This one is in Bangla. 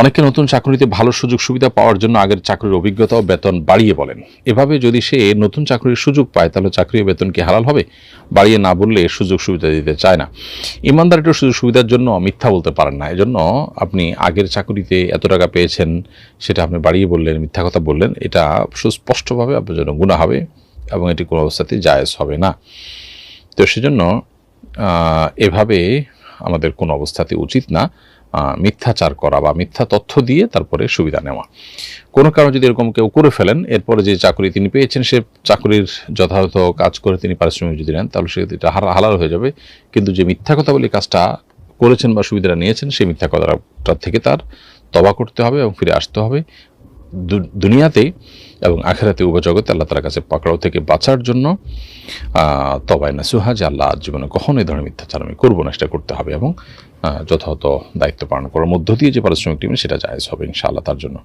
অনেকে নতুন চাকরিতে ভালো সুযোগ সুবিধা পাওয়ার জন্য আগের চাকরির অভিজ্ঞতা ও বেতন বাড়িয়ে বলেন। এভাবে যদি সে নতুন চাকরির সুযোগ পায়, তাহলে চাকরি ও বেতন কি হালাল হবে? বাড়িয়ে না বললে সুযোগ সুবিধা দিতে চায় না। ইমানদার একটু সুযোগ সুবিধার জন্য মিথ্যা বলতে পারেন না। এজন্য আপনি আগের চাকরিতে এত টাকা পেয়েছেন, সেটা আপনি বাড়িয়ে বললেন, মিথ্যা কথা বললেন, এটা সুস্পষ্টভাবে আপনার জন্য গুণা হবে এবং এটি কোনো অবস্থাতেই জায়েজ হবে না। তো সেজন্য এভাবে আমাদের কোনো অবস্থাতে উচিত না মিথ্যাচার করা বা মিথ্যা তথ্য দিয়ে তারপরে সুবিধা নেওয়া। কোনো কারণে যদি এরকম কেউ করে ফেলেন, এরপরে যে চাকরি তিনি পেয়েছেন, সে চাকরির যথাযথ কাজ করে তিনি পারিশ্রমিক যদি নেন, তাহলে সেটা হালাল হয়ে যাবে। কিন্তু যে মিথ্যা কথা বলে কাজটা করেছেন বা সুবিধাটা নিয়েছেন, সেই মিথ্যা কথাটা থেকে তার তবা করতে হবে এবং ফিরে আসতে হবে। দু- দুনিয়াতেই এবং আখেরাতে উপজগতে আল্লাহ তার কাছে পাকড়াও থেকে বাঁচার জন্য তবাই না সুহা যে আল্লাহ জীবনে কখনো এই ধরনের মিথ্যাচার আমি করব না, সেটা করতে হবে এবং যথাযথ দায়িত্ব পালন করার মধ্য দিয়ে যে পারিশ্রমিক টিম সেটা জায়জ হবে ইনশাআল্লাহ তার জন্য।